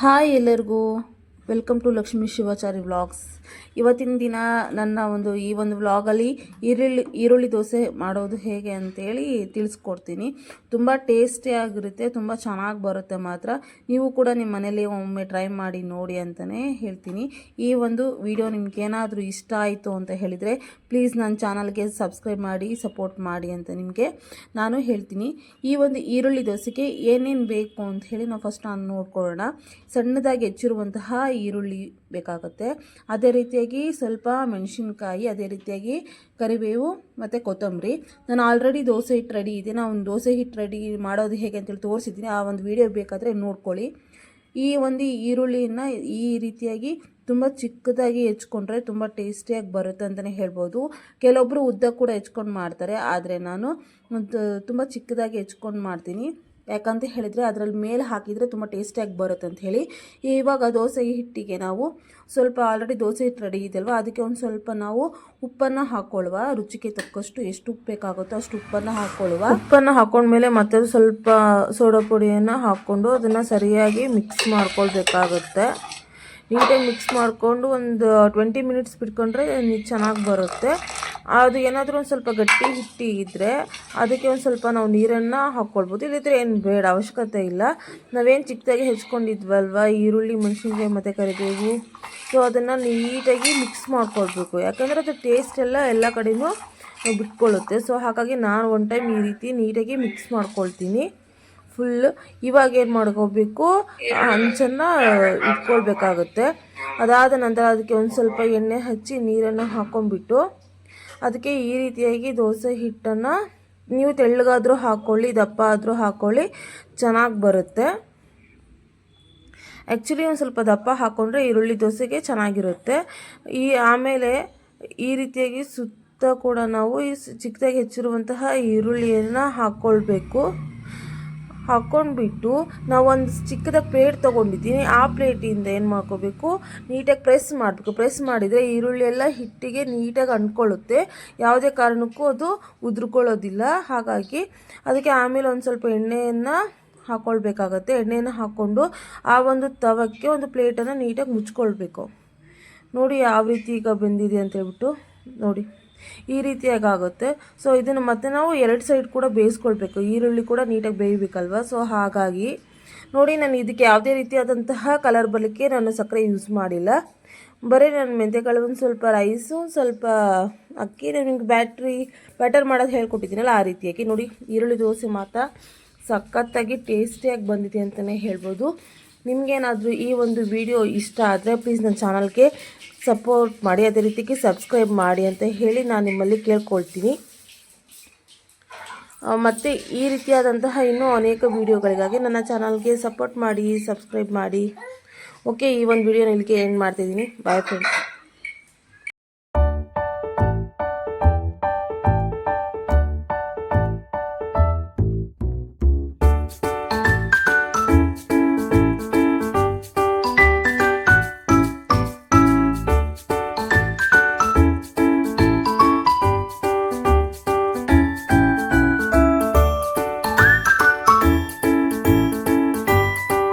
Hi ಎಲ್ಲರಿಗೂ. Welcome to Lakshmi Shivachari vlogs ಇವತ್ತಿನ ದಿನ ನನ್ನ ಒಂದು ಈ ಒಂದು ವ್ಲಾಗಲ್ಲಿ ಈರುಳ್ಳಿ ಈರುಳ್ಳಿ ದೋಸೆ ಮಾಡೋದು ಹೇಗೆ ಅಂತೇಳಿ ತಿಳಿಸ್ಕೊಡ್ತೀನಿ. ತುಂಬ ಟೇಸ್ಟಿಯಾಗಿರುತ್ತೆ ತುಂಬ ಚೆನ್ನಾಗಿ ಬರುತ್ತೆ ಮಾತ್ರ. ನೀವು ಕೂಡ ನಿಮ್ಮ ಮನೇಲಿ ಒಮ್ಮೆ ಟ್ರೈ ಮಾಡಿ ನೋಡಿ ಅಂತಲೇ ಹೇಳ್ತೀನಿ. ಈ ಒಂದು ವಿಡಿಯೋ ನಿಮ್ಗೆ ಏನಾದರೂ ಇಷ್ಟ ಆಯಿತು ಅಂತ ಹೇಳಿದರೆ ಪ್ಲೀಸ್ ನನ್ನ ಚಾನಲ್ಗೆ ಸಬ್ಸ್ಕ್ರೈಬ್ ಮಾಡಿ ಸಪೋರ್ಟ್ ಮಾಡಿ ಅಂತ ನಿಮಗೆ ನಾನು ಹೇಳ್ತೀನಿ. ಈ ಒಂದು ಈರುಳ್ಳಿ ದೋಸೆಗೆ ಏನೇನು ಬೇಕು ಅಂತ ಹೇಳಿ ನಾವು ಫಸ್ಟ್ ನಾನು ನೋಡ್ಕೊಳ್ಳೋಣ. ಸಣ್ಣದಾಗಿ ಹೆಚ್ಚಿರುವಂತಹ ಈರುಳ್ಳಿ ಬೇಕಾಗುತ್ತೆ. ಅದೇ ರೀತಿಯಾಗಿ ಸ್ವಲ್ಪ ಮೆಣಸಿನ್ಕಾಯಿ, ಅದೇ ರೀತಿಯಾಗಿ ಕರಿಬೇವು ಮತ್ತು ಕೊತ್ತಂಬರಿ. ನಾನು ಆಲ್ರೆಡಿ ದೋಸೆ ಹಿಟ್ಟು ರೆಡಿ ಇದೆ. ನಾನು ಒಂದು ದೋಸೆ ಹಿಟ್ಟು ರೆಡಿ ಮಾಡೋದು ಹೇಗೆ ಅಂತೇಳಿ ತೋರಿಸಿದ್ದೀನಿ. ಆ ಒಂದು ವಿಡಿಯೋ ಬೇಕಾದರೆ ನೋಡ್ಕೊಳ್ಳಿ. ಈ ಒಂದು ಈರುಳ್ಳಿನ ಈ ರೀತಿಯಾಗಿ ತುಂಬ ಚಿಕ್ಕದಾಗಿ ಹೆಚ್ಕೊಂಡ್ರೆ ತುಂಬ ಟೇಸ್ಟಿಯಾಗಿ ಬರುತ್ತೆ ಅಂತಲೇ ಹೇಳ್ಬೋದು. ಕೆಲವೊಬ್ಬರು ಉದ್ದ ಕೂಡ ಹೆಚ್ಕೊಂಡು ಮಾಡ್ತಾರೆ. ಆದರೆ ನಾನು ತುಂಬ ಚಿಕ್ಕದಾಗಿ ಹೆಚ್ಕೊಂಡು ಮಾಡ್ತೀನಿ. ಯಾಕಂತ ಹೇಳಿದರೆ ಅದರಲ್ಲಿ ಮೇಲೆ ಹಾಕಿದರೆ ತುಂಬ ಟೇಸ್ಟಿಯಾಗಿ ಬರುತ್ತೆ ಅಂತ ಹೇಳಿ. ಇವಾಗ ದೋಸೆ ಹಿಟ್ಟಿಗೆ ನಾವು ಸ್ವಲ್ಪ ಆಲ್ರೆಡಿ ದೋಸೆ ಹಿಟ್ಟು ರೆಡಿ ಇದೆಯಲ್ವ, ಅದಕ್ಕೆ ಒಂದು ಸ್ವಲ್ಪ ನಾವು ಉಪ್ಪನ್ನು ಹಾಕ್ಕೊಳ್ಳುವ ರುಚಿಗೆ ತಕ್ಕಷ್ಟು ಎಷ್ಟು ಉಪ್ಪು ಬೇಕಾಗುತ್ತೋ ಅಷ್ಟು ಉಪ್ಪನ್ನು ಹಾಕ್ಕೊಳ್ಳುವ ಉಪ್ಪನ್ನು ಹಾಕೊಂಡ್ಮೇಲೆ ಮತ್ತೆ ಸ್ವಲ್ಪ ಸೋಡಾ ಪುಡಿಯನ್ನು ಹಾಕ್ಕೊಂಡು ಅದನ್ನು ಸರಿಯಾಗಿ ಮಿಕ್ಸ್ ಮಾಡ್ಕೊಳ್ಬೇಕಾಗುತ್ತೆ. ನೀಟಾಗಿ ಮಿಕ್ಸ್ ಮಾಡಿಕೊಂಡು ಒಂದು ಟ್ವೆಂಟಿ ಮಿನಿಟ್ಸ್ ಬಿಟ್ಕೊಂಡ್ರೆ ಚೆನ್ನಾಗಿ ಬರುತ್ತೆ. ಅದು ಏನಾದರೂ ಒಂದು ಸ್ವಲ್ಪ ಗಟ್ಟಿ ಹಿಟ್ಟಿ ಇದ್ದರೆ ಅದಕ್ಕೆ ಒಂದು ಸ್ವಲ್ಪ ನಾವು ನೀರನ್ನು ಹಾಕ್ಕೊಳ್ಬೋದು ಇಲ್ಲದ್ರೆ ಏನು ಬೇಡ, ಅವಶ್ಯಕತೆ ಇಲ್ಲ. ನಾವೇನು ಚಿಕ್ಕದಾಗಿ ಹೆಚ್ಕೊಂಡಿದ್ವಲ್ವ? ಈರುಳ್ಳಿ, ಮೆಣಸಿನ್ಕಾಯಿ ಮತ್ತು ಕರಿಬೇವು. ಸೊ ಅದನ್ನು ನೀಟಾಗಿ ಮಿಕ್ಸ್ ಮಾಡ್ಕೊಳ್ಬೇಕು. ಯಾಕಂದರೆ ಅದು ಟೇಸ್ಟ್ ಎಲ್ಲ ಎಲ್ಲ ಕಡೆಯೂ ಬಿಟ್ಕೊಳ್ಳುತ್ತೆ ಸೊ ಹಾಗಾಗಿ ನಾನು ಒನ್ ಟೈಮ್ ಈ ರೀತಿ ನೀಟಾಗಿ ಮಿಕ್ಸ್ ಮಾಡ್ಕೊಳ್ತೀನಿ. ಫುಲ್ ಇವಾಗ ಏನು ಮಾಡ್ಕೋಬೇಕು? ಹಂಚನ್ನು ಇಟ್ಕೊಳ್ಬೇಕಾಗುತ್ತೆ. ಅದಾದ ನಂತರ ಅದಕ್ಕೆ ಒಂದು ಸ್ವಲ್ಪ ಎಣ್ಣೆ ಹಚ್ಚಿ ನೀರನ್ನು ಹಾಕ್ಕೊಂಬಿಟ್ಟು ಅದಕ್ಕೆ ಈ ರೀತಿಯಾಗಿ ದೋಸೆ ಹಿಟ್ಟನ್ನು ನೀವು ತೆಳ್ಳಗಾದರೂ ಹಾಕ್ಕೊಳ್ಳಿ ದಪ್ಪ ಆದರೂ ಹಾಕ್ಕೊಳ್ಳಿ ಚೆನ್ನಾಗಿ ಬರುತ್ತೆ. ಆ್ಯಕ್ಚುಲಿ ಒಂದು ಸ್ವಲ್ಪ ದಪ್ಪ ಹಾಕ್ಕೊಂಡ್ರೆ ಈರುಳ್ಳಿ ದೋಸೆಗೆ ಚೆನ್ನಾಗಿರುತ್ತೆ. ಈ ಆಮೇಲೆ ಈ ರೀತಿಯಾಗಿ ಸುತ್ತ ಕೂಡ ನಾವು ಈ ಚಿಕ್ಕದಾಗಿ ಹೆಚ್ಚಿರುವಂತಹ ಈರುಳ್ಳಿಯನ್ನು ಹಾಕ್ಕೊಳ್ಬೇಕು ಹಾಕ್ಕೊಂಡ್ಬಿಟ್ಟು ನಾವು ಒಂದು ಚಿಕ್ಕದಾಗಿ ಪ್ಲೇಟ್ ತೊಗೊಂಡಿದ್ದೀನಿ. ಆ ಪ್ಲೇಟಿಂದ ಏನು ಮಾಡ್ಕೋಬೇಕು? ನೀಟಾಗಿ ಪ್ರೆಸ್ ಮಾಡಬೇಕು. ಪ್ರೆಸ್ ಮಾಡಿದರೆ ಈರುಳ್ಳಿ ಎಲ್ಲ ಹಿಟ್ಟಿಗೆ ನೀಟಾಗಿ ಅಂಟ್ಕೊಳ್ಳುತ್ತೆ. ಯಾವುದೇ ಕಾರಣಕ್ಕೂ ಅದು ಉದುರ್ಕೊಳ್ಳೋದಿಲ್ಲ. ಹಾಗಾಗಿ ಅದಕ್ಕೆ ಆಮೇಲೆ ಒಂದು ಸ್ವಲ್ಪ ಎಣ್ಣೆಯನ್ನು ಹಾಕ್ಕೊಳ್ಬೇಕಾಗತ್ತೆ ಎಣ್ಣೆಯನ್ನು ಹಾಕ್ಕೊಂಡು ಆ ಒಂದು ತವಕ್ಕೆ ಒಂದು ಪ್ಲೇಟನ್ನು ನೀಟಾಗಿ ಮುಚ್ಕೊಳ್ಬೇಕು. ನೋಡಿ ಯಾವ ರೀತಿ ಈಗ ಬಂದಿದೆ ಅಂತ ಹೇಳ್ಬಿಟ್ಟು ನೋಡಿ. ಈ ರೀತಿಯಾಗಿ ಆಗುತ್ತೆ ಸೊ ಇದನ್ನು ಮತ್ತೆ ನಾವು ಎರಡು ಸೈಡ್ ಕೂಡ ಬೇಯಿಸ್ಕೊಳ್ಬೇಕು. ಈರುಳ್ಳಿ ಕೂಡ ನೀಟಾಗಿ ಬೇಯಬೇಕಲ್ವ? ಸೊ ಹಾಗಾಗಿ ನೋಡಿ, ನಾನು ಇದಕ್ಕೆ ಯಾವುದೇ ರೀತಿಯಾದಂತಹ ಕಲರ್ ಬರಲಿಕ್ಕೆ ನಾನು ಸಕ್ಕರೆ ಯೂಸ್ ಮಾಡಿಲ್ಲ. ಬರೀ ನಾನು ಮೆಂತ್ಯಕಾಳು ಒಂದು ಸ್ವಲ್ಪ ರೈಸು ಸ್ವಲ್ಪ ಅಕ್ಕಿ ನಿಮಗೆ ಬ್ಯಾಟ್ರಿ ಬ್ಯಾಟರ್ ಮಾಡೋದು ಹೇಳ್ಕೊಟ್ಟಿದ್ದೀನಲ್ಲ ಆ ರೀತಿಯಾಗಿ. ನೋಡಿ, ಈರುಳ್ಳಿ ದೋಸೆ ಮಾತ್ರ ಸಖತ್ತಾಗಿ ಟೇಸ್ಟಿಯಾಗಿ ಬಂದಿದೆ ಅಂತಲೇ ಹೇಳ್ಬೋದು. ನಿಮಗೇನಾದರೂ ಈ ಒಂದು ವಿಡಿಯೋ ಇಷ್ಟ ಆದರೆ ಪ್ಲೀಸ್ ನನ್ನ ಚಾನಲ್ಗೆ ಸಪೋರ್ಟ್ ಮಾಡಿ, ಅದೇ ರೀತಿಗೆ ಸಬ್ಸ್ಕ್ರೈಬ್ ಮಾಡಿ ಅಂತ ಹೇಳಿ ನಾನು ನಿಮ್ಮಲ್ಲಿ ಕೇಳ್ಕೊಳ್ತೀನಿ. ಮತ್ತು ಈ ರೀತಿಯಾದಂತಹ ಇನ್ನೂ ಅನೇಕ ವಿಡಿಯೋಗಳಿಗಾಗಿ ನನ್ನ ಚಾನಲ್ಗೆ ಸಪೋರ್ಟ್ ಮಾಡಿ ಸಬ್ಸ್ಕ್ರೈಬ್ ಮಾಡಿ. ಓಕೆ ಈ ಒಂದು ವಿಡಿಯೋನ ಇಲ್ಲಿಗೆ ಎಂಡ್ ಮಾಡ್ತಿದ್ದೀನಿ. Bye friends